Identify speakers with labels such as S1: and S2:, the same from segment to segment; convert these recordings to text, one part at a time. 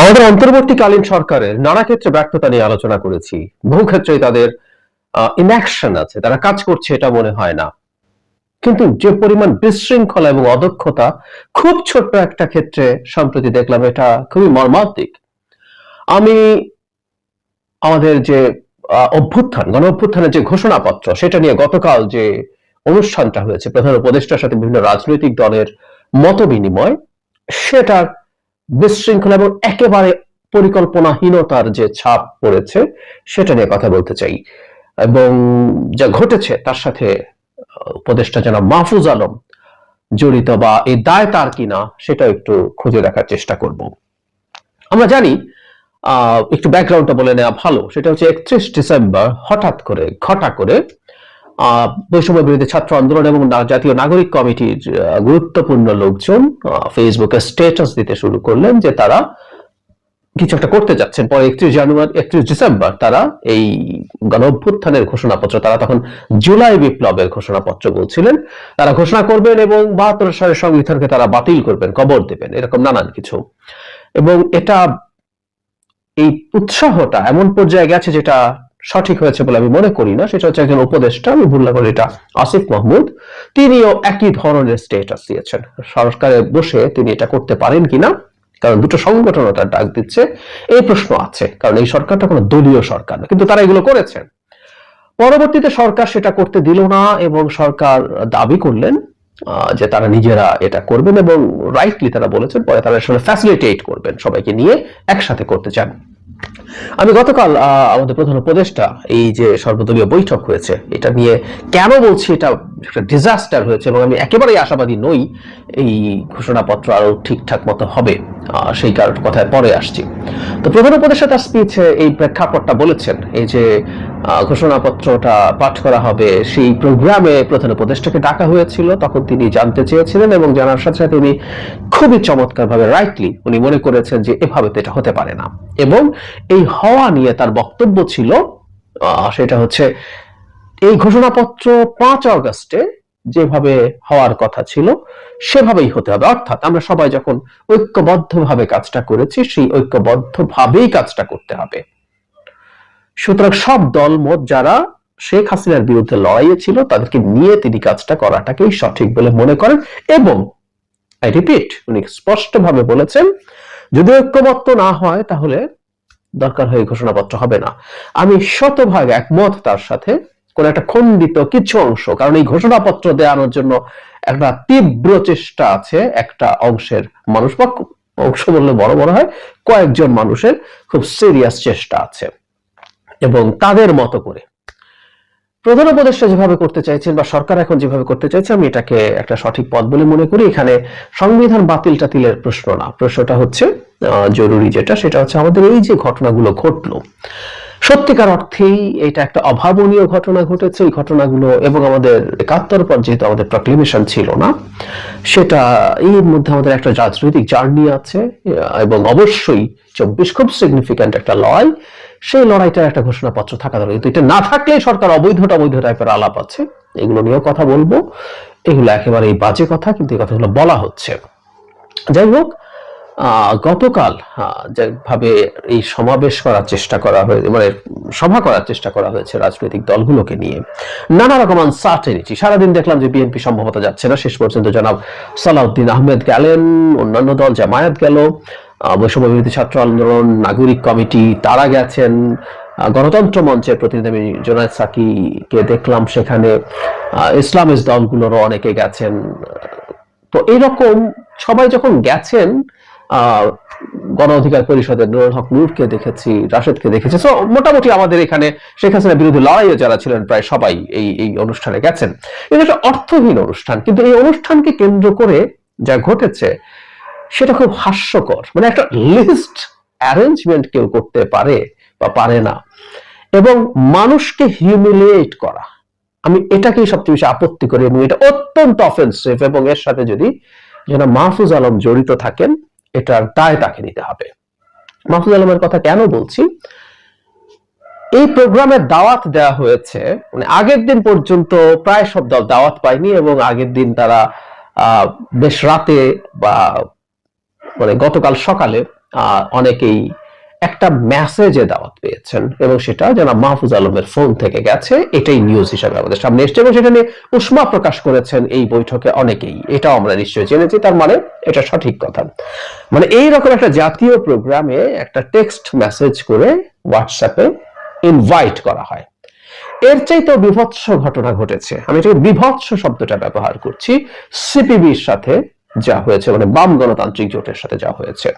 S1: আমাদের অন্তর্বর্তীকালীন সরকারের নানা ক্ষেত্রে ব্যর্থতা নিয়ে আলোচনা করেছি। বহু ক্ষেত্রেই তাদের ইনঅ্যাকশন আছে, তারা কাজ করছে এটা মনে হয় না। কিন্তু যে পরিমাণ বিশৃঙ্খলা এবং অদক্ষতা খুব ছোট্ট একটা ক্ষেত্রে সম্প্রতি দেখলাম, এটা খুবই মর্মান্তিক। আমি আমাদের যে অভ্যুত্থান, গণ অভ্যুত্থানের যে ঘোষণাপত্র, সেটা নিয়ে গতকাল যে অনুষ্ঠানটা হয়েছে, প্রধান উপদেষ্টার সাথে বিভিন্ন রাজনৈতিক দলের মত বিনিময় সেটার বিশৃঙ্খলা এবং একেবারে পরিকল্পনাহীনতার যে ছাপ পড়েছে সেটা নিয়ে কথা বলতে চাই। এবং যা ঘটেছে তার সাথে উপদেষ্টা যেন মাহফুজ আলম জড়িত বা এই দায় তার কিনা সেটা একটু খুঁজে দেখার চেষ্টা করব। আমরা জানি একটু ব্যাকগ্রাউন্ডটা বলে নেওয়া ভালো। সেটা হচ্ছে একত্রিশ ডিসেম্বর হঠাৎ করে ঘটা করে আহ, বৈষম্য বিরোধী ছাত্র আন্দোলন এবং জাতীয় নাগরিক কমিটির গুরুত্বপূর্ণ লোকজন ফেসবুকে স্ট্যাটাস দিতে শুরু করলেন যে তারা কিছু একটা করতে যাচ্ছেন। পরে একত্রিশ জানুয়ারি, একত্রিশ ডিসেম্বর তারা এই গণ অভ্যুত্থানের ঘোষণাপত্র, তারা তখন জুলাই বিপ্লবের ঘোষণাপত্র বলছিলেন। তারা ঘোষণা করবেন এবং বাহাত্তর সালের সংবিধানকে তারা বাতিল করবেন, কবর দেবেন, এরকম নানান কিছু। এবং এটা, এই উৎসাহটা এমন পর্যায়ে গেছে যেটা সঠিক হয়েছে বলে আমি মনে করি না। সেটা হচ্ছে একজন উপদেষ্টা, আমি ভুল না করে এটা আসিফ মাহমুদ। তিনিও একই ধরনের স্টেটাস দিয়েছেন। সরকারে বসে তিনি এটা করতে পারেন কিনা, কারণ দুটো সংগঠন তার ডাক দিচ্ছে, এই প্রশ্ন আছে। কারণ এই সরকারটা কোনো দলীয় সরকার না, কিন্তু তারা এগুলো করেছেন। পরবর্তীতে সরকার সেটা করতে দিল না এবং সরকার দাবি করলেন যে তারা নিজেরা এটা করবেন এবং রাইটলি তারা বলেছেন, পরে তারা আসলে ফ্যাসিলিটেট করবেন সবাইকে নিয়ে একসাথে করতে চান। আমি গতকাল আমাদের প্রধান উপদেষ্টা এই যে সর্বদলীয় বৈঠক হয়েছে, এটা নিয়ে কেন বলছি এটা একটা ডিজাস্টার হয়েছে এবং আমি একেবারেই আশাবাদী নই, এই ঘোষণাপত্র আরও ঠিকঠাক মতো হবে সেই কারণ কথায় পরে আসছি। তো প্রধান উপদেষ্টা তার স্পিচে এই প্রেক্ষাপটটা বলেছেন, এই যে ঘোষণাপত্রটা পাঠ করা হবে। সেই প্রোগ্রামে প্রধান উপদেষ্টাকে ডাকা হয়েছিল, তখন তিনি জানতে চেয়েছিলেন এবং জানার সাথে সাথে উনি খুবই চমৎকার ভাবে রাইটলি উনি মনে করেছেন যে এভাবে তো এটা হতে পারে না। এবং এই হওয়া নিয়ে তার বক্তব্য ছিল সেটা হচ্ছে, এই ঘোষণাপত্র পাঁচ অগস্টে যেভাবে হওয়ার কথা ছিল, সেভাবেই হতে হবে। অর্থাৎ আমরা সবাই যখন ঐক্যবদ্ধভাবে কাজটা করেছি, সেই ঐক্যবদ্ধভাবেই কাজটা করতে হবে। সুতরাং সব দল মত যারা শেখ হাসিনার বিরুদ্ধে লড়াইয়ে ছিল, তাদেরকে নিয়ে তিনি কাজটা করাটাকেই সঠিক বলে মনে করেন এবং আই রিপিট উনি স্পষ্টভাবে বলেছেন, যদি ঐক্যবদ্ধ না হয় তাহলে দরকার হয়ে ঘোষণাপত্র হবে না। আমি শতভাগ একমত তার সাথে, কোন একটা খণ্ডিত কিছু অংশ, কারণ এই ঘোষণাপত্র দেওয়ানোর জন্য একটা তীব্র চেষ্টা আছে একটা অংশের মানুষ, বা অংশ বললে বড় বড় হয়, কয়েকজন মানুষের খুব সিরিয়াস চেষ্টা আছে। এবং তাদের মতো করে। প্রধান উপদেষ্টা যেভাবে করতে চাইছেন বা সরকার এখন যেভাবে করতে চাইছে, আমি এটাকে একটা সঠিক পথ বলে মনে করি। এখানে সংবিধান বাতিল টাতিলের প্রশ্ন না। প্রশ্নটা হচ্ছে জরুরি যেটা, সেটা হচ্ছে আমাদের এই যে ঘটনাগুলো ঘটলো। সত্যিকার অর্থেই এটা একটা অভাবনীয় ঘটনা ঘটেছে। এই ঘটনাগুলো এবং আমাদের একাত্তর পর যেহেতু আমাদের প্রক্লেমেশন ছিল না, সেটা এর মধ্যে আমাদের একটা রাজনৈতিক জার্নি আছে এবং অবশ্যই চব্বিশ খুব সিগনিফিক্যান্ট একটা লড়াই সেই লড়াইটার একটা ঘোষণাপত্র থাকা দরকার। কিন্তু এটা না থাকলে সরকার অবৈধটা অবৈধ টাইপের আলাপ আছে। এগুলো নিয়েও কথা বলব। এগুলো একেবারে এই বাজে কথা, কিন্তু এই কথাগুলো বলা হচ্ছে। যাই হোক গতকাল যেভাবে এই সমাবেশ করার চেষ্টা করা হয়েছে মানে সভা করার চেষ্টা করা হয়েছে রাজনৈতিক দলগুলোকে নিয়ে। নানা রকম আনসার্টেনিটি সারাদিন দেখলাম যে বিএনপি সম্ভবত যাচ্ছে না। শেষ পর্যন্ত জনাব সালাউদ্দিন আহমেদ গেলেন, অন্যান্য দল জামায়াত গেল। বৈষম্য বিরোধী ছাত্র আন্দোলন নাগরিক কমিটি, তারা গেছেন গণতন্ত্র মঞ্চের প্রতিনিধি আমি জোনায়দ সাকিকে দেখলাম সেখানে ইসলামিক দলগুলোরও অনেকে গেছেন। তো এইরকম সবাই যখন গেছেন গণ অধিকার পরিষদের নুরুল হক নূরকে দেখেছি, রাশেদকে দেখেছি। তো মোটামুটি আমাদের এখানে শেখ হাসিনার বিরুদ্ধে লড়াইয়ে যারা ছিলেন, প্রায় সবাই এই এই অনুষ্ঠানে গেছেন। এটা একটা অর্থহীন অনুষ্ঠান, কিন্তু এই অনুষ্ঠানকে কেন্দ্র করে যা ঘটেছে সেটা খুব হাস্যকর। মানে একটা লিস্ট অ্যারেঞ্জমেন্ট কেউ করতে পারে বা পারে না। এবং মানুষকে হিউমিলিয়েট করা। আমি এটাকেই সবচেয়ে বেশি আপত্তি করি এবং এটা অত্যন্ত অফেন্সিভ এবং এর সাথে যদি যেন মাহফুজ আলম জড়িত থাকেন, এটার দায় তাকে নিতে হবে। মাহফুজ আলমের কথা কেন বলছি? এই প্রোগ্রামের দাওয়াত দেওয়া হয়েছে মানে আগের দিন পর্যন্ত প্রায় সব দাওয়াত পায়নি এবং আগের দিন তারা বেশ রাতে বা মানে গতকাল সকালে অনেকেই একটা মেসেজে দাওয়াত পেয়েছেন এবং সেটা যেন মাহফুজ আলমের ফোন থেকে গেছে। এটাই নিউজ হিসাবে আমাদের সামনে এসছে এবং সেটা নিয়ে উষ্মা প্রকাশ করেছেন এই বৈঠকে অনেকেই। এটাও আমরা নিশ্চয়ই জেনেছি, তার মানে এটা সঠিক কথা। মানে এই রকম একটা জাতীয় প্রোগ্রামে একটা টেক্সট মেসেজ করে হোয়াটসঅ্যাপে ইনভাইট করা হয়। এর চাইতেও বিভৎস ঘটনা ঘটেছে। আমি এটাকে বিভৎস শব্দটা ব্যবহার করছি। সিপিবির সাথে যা হয়েছে মানে বাম গণতান্ত্রিক জোটের সাথে যা হয়েছে।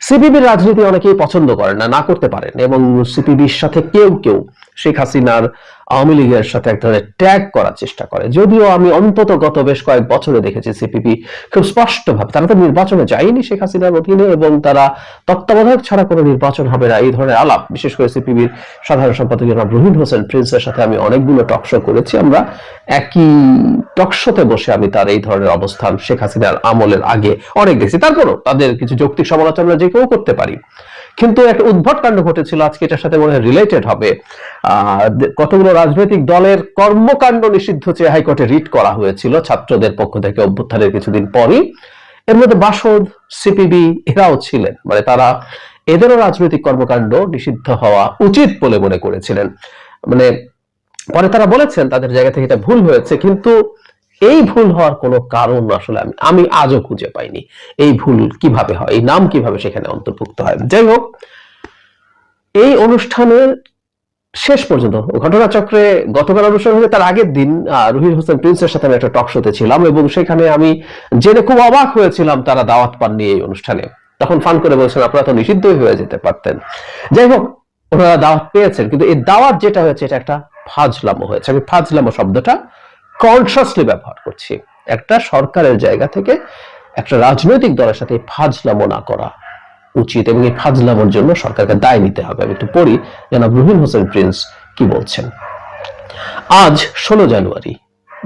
S1: সিপিবির রাজনীতি অনেকেই পছন্দ করেন না না করতে পারেন। এবং সিপিবির সাথে কেউ কেউ শেখ হাসিনার আওয়ামী লীগের সাথে এক ধরনের ট্যাগ করার চেষ্টা করে। যদিও আমি অন্তত গত বেশ কয়েক বছরে দেখেছি সিপিবি খুব স্পষ্টভাবে, তারা তো নির্বাচনে যায়নি শেখ হাসিনার অধীনে এবং তারা তত্ত্বাবধায়ক ছাড়া কোনো নির্বাচন হবে না, এই ধরনের আলাপ। বিশেষ করে সিপিবির সাধারণ সম্পাদক জনাব হোসেন প্রিন্সের সাথে আমি অনেকগুলো টকশো করেছি। আমরা একই টকশোতে বসে আমি তার এই ধরনের অবস্থান শেখ হাসিনার আমলের আগে অনেক দেখছি। তারপরও তাদের কিছু যৌক্তিক সমালোচনা যে কেউ করতে পারি। কিন্তু একটা উদ্ভট কাণ্ড ঘটেছিল, আজকে এটার সাথে মনে রিলেটেড হবে। কতগুলো রাজনৈতিক দলের কর্মকাণ্ড নিষিদ্ধ চেয়ে হাইকোর্টে রিট করা হয়েছিল, ছাত্রদের পক্ষ থেকে অভ্যুত্থানের কিছুদিন পরই। এর মধ্যে বাসদ, সিপিবি এরাও ছিলেন মানে তারা এদেরও রাজনৈতিক কর্মকাণ্ড নিষিদ্ধ হওয়া উচিত বলে মনে করেছিলেন। মানে পরে তারা বলেছেন, তাদের জায়গা থেকে এটা ভুল হয়েছে, কিন্তু এই ভুল হওয়ার কোনো কারণ আসলে আমি আমি আজও খুঁজে পাইনি। এই ভুল কীভাবে হয়? এই নাম কীভাবে সেখানে অন্তর্ভুক্ত হয়? যাই হোক, এই অনুষ্ঠানের শেষ পর্যন্ত, ঘটনাচক্রে গতকাল অনুষ্ঠান হয়েছে তার আগের দিন রুহির হোসেন প্রিন্সের সাথে আমি একটা টক শোতে ছিলাম এবং সেখানে আমি জেনে খুব অবাক হয়েছিলাম তারা দাওয়াত পাননি এই অনুষ্ঠানে। তখন ফান করে বলছেন, আপনারা তো নিষিদ্ধই হয়ে যেতে পারতেন। যাই হোক, ওনারা দাওয়াত পেয়েছেন, কিন্তু এই দাওয়াত যেটা হয়েছে, এটা একটা ফাজলামো হয়েছে। আমি ফাজলামো শব্দটা কনসাসলি ব্যবহার করছি। একটা সরকারের জায়গা থেকে একটা রাজনৈতিক দলের সাথে ফাজলামো না করা উচিত এবং এই ফাজলামোর জন্য সরকারকে দায় নিতে হবে। আমি একটু পড়ি, জনাব রুহিন হোসেন প্রিন্স কি বলছেন? আজ ষোলো জানুয়ারি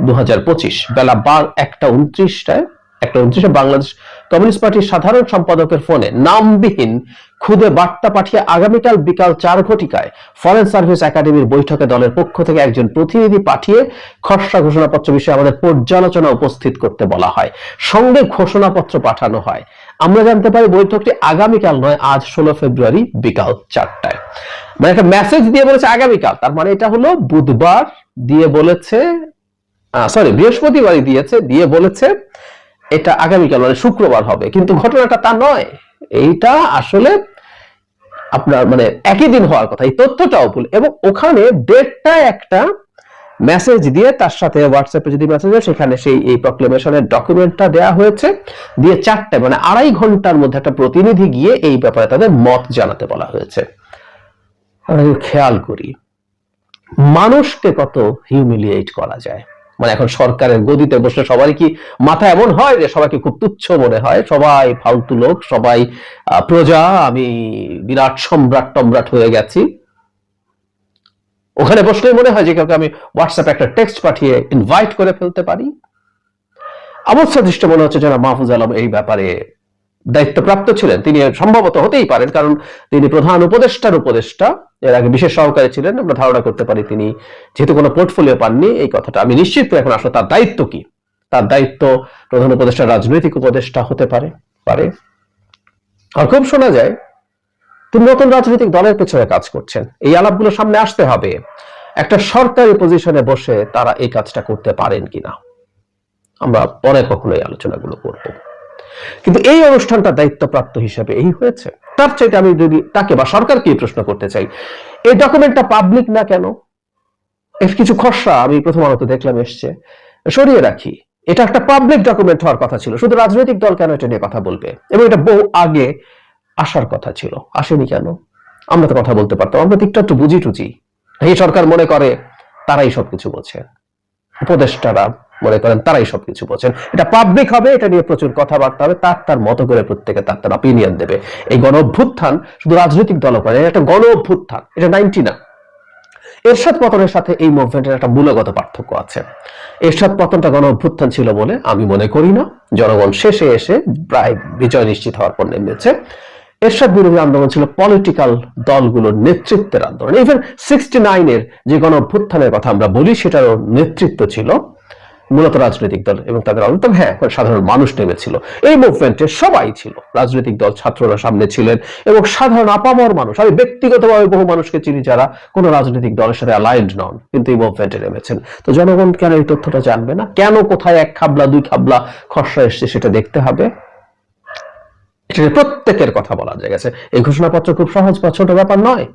S1: দু হাজার পঁচিশ বেলা বার একটা উনত্রিশটায়, একটা উনত্রিশে বাংলাদেশ কমিউনিস্ট পার্টির সাধারণ সম্পাদকের ফোনে নামবিহীন খুদে বার্তা পাঠিয়ে আগামীকাল বিকাল চার ঘটিকায় ফরেন সার্ভিস একাডেমির বৈঠকে দলের পক্ষ থেকে একজন প্রতিনিধি পাঠিয়ে খসড়া ঘোষণাপত্র বিষয়ে আমাদের পর্যালোচনা উপস্থিত করতে বলা হয়। সঙ্গে ঘোষণাপত্র পাঠানো হয়। আমরা জানতে পারি বৈঠকটি আগামীকাল নয়, আজ ষোলো ফেব্রুয়ারি বিকাল চারটায়। মানে একটা মেসেজ দিয়ে বলেছে আগামীকাল, তার মানে এটা হলো বুধবার দিয়ে বলেছে সরি বৃহস্পতিবারই দিয়েছে, দিয়ে বলেছে এটা আগামীকাল মানে শুক্রবার হবে। কিন্তু ঘটনাটা তা নয়। এইটা আসলে আপনার মানে একই দিন হওয়ার কথা। এই তথ্যটাও ভুল। এবং ওখানে ডেটটা একটা মেসেজ দিয়ে তার সাথে হোয়াটসঅ্যাপে যদি মেসেজ হয়, সেখানে সেই এই প্রক্লেমেশনের ডকুমেন্টটা দেয়া হয়েছে। দিয়ে চারটে মানে আড়াই ঘণ্টার মধ্যে একটা প্রতিনিধি গিয়ে এই ব্যাপারে তাদের মত জানাতে বলা হয়েছে। খেয়াল করি, মানুষকে কত হিউমিলিয়েট করা যায়? মানে এখন সরকারের গদিতে বসে সবারই কি মাথা এমন হয় যে সবাইকে খুব তুচ্ছ মনে হয়? সবাই ফালতু লোক, সবাই প্রজা, আমি বিরাট সম্রাট টম্রাট হয়ে গেছি। ওখানে বসলেই মনে হয় যে কাউকে আমি হোয়াটসঅ্যাপে একটা টেক্সট পাঠিয়ে ইনভাইট করে ফেলতে পারি। আমার দৃষ্টি মনে হচ্ছে যারা মাহফুজ আলম এই ব্যাপারে দায়িত্বপ্রাপ্ত ছিলেন। তিনি সম্ভবত হতেই পারেন, কারণ তিনি প্রধান উপদেষ্টার উপদেষ্টা। এর আগে বিশেষ সহকারী ছিলেন, আমরা ধারণা করতে পারি তিনি যেহেতু কোনো পোর্টফোলিও পাননি, এই কথাটা আমি নিশ্চিত এখন আসলে তার দায়িত্ব কি? তার দায়িত্ব প্রধান উপদেষ্টা রাজনৈতিক উপদেষ্টা হতে পারে পারে। আর খুব শোনা যায়, তিনি নতুন রাজনৈতিক দলের পেছনে কাজ করছেন। এই আলাপগুলো সামনে আসতে হবে। একটা সরকারি পজিশনে বসে তারা এই কাজটা করতে পারেন কিনা। আমরা পরে কখনো এই আলোচনাগুলো করব। কিন্তু এই অনুষ্ঠানটা দায়িত্বপ্রাপ্ত হিসেবে এই হয়েছে। তার চাইতে আমি যদি তাকে বা সরকারকে প্রশ্ন করতে চাই, এই ডকুমেন্টটা পাবলিক না কেন? এর কিছু খসড়া আমি প্রথম আলোতে দেখলাম এসছে। সরিয়ে রাখি, এটা একটা পাবলিক ডকুমেন্ট হওয়ার কথা ছিল, শুধু রাজনৈতিক দল কেন এটা নিয়ে কথা বলবে? এবং এটা বহু আগে আসার কথা ছিল, আসেনি কেন? আমরা তো কথা বলতে পারতাম, আমরা দিকটা একটু বুঝি টুজি এই সরকার মনে করে, তারাই সবকিছু বলছে উপদেষ্টারা মনে করেন, তারাই সবকিছু বোঝেন। এটা পাবলিক হবে, এটা নিয়ে প্রচুর কথাবার্তা হবে, তার তার মতো করে প্রত্যেকে তার তার অপিনিয়ন দেবে। এই গণ অভ্যুত্থান শুধু রাজনৈতিক দল করে এটা গণ অভ্যুত্থান, এটা নাইনটি না। এরশাদ পতনের সাথে এই মুভমেন্টের একটা মূলগত পার্থক্য আছে। এরশাদ পতনটা গণ অভ্যুত্থান ছিল বলে আমি মনে করি না। জনগণ শেষে এসে প্রায় বিজয় নিশ্চিত হওয়ার পর নেমেছে। এরশাদ বিরোধী আন্দোলন ছিল পলিটিক্যাল দলগুলোর নেতৃত্বের আন্দোলন। ইভেন সিক্সটি নাইনের যে গণ অভ্যুত্থানের কথা আমরা বলি, সেটারও নেতৃত্ব ছিল মূলত রাজনৈতিক দল এবং তাদের তবে হ্যাঁ সাধারণ মানুষ নেমেছিল। এই মুভমেন্টে সবাই ছিল। রাজনৈতিক দল, ছাত্ররা সামনে ছিলেন এবং সাধারণ আপামর মানুষ, আমি ব্যক্তিগতভাবে বহু মানুষকে চিনি যারা কোনো রাজনৈতিক দলের সাথে অ্যালাইন্ড নন, কিন্তু এই মুভমেন্টে নেমেছেন। তো জনগণ কেন এই তথ্যটা জানবে না? কেন কোথায় এক খাবলা, দুই খাবলা খসড়া এসছে সেটা দেখতে হবে? এটা প্রত্যেকের কথা বলা যায় গেছে। এই ঘোষণাপত্র খুব সহজ বা ছোট ব্যাপার নয়।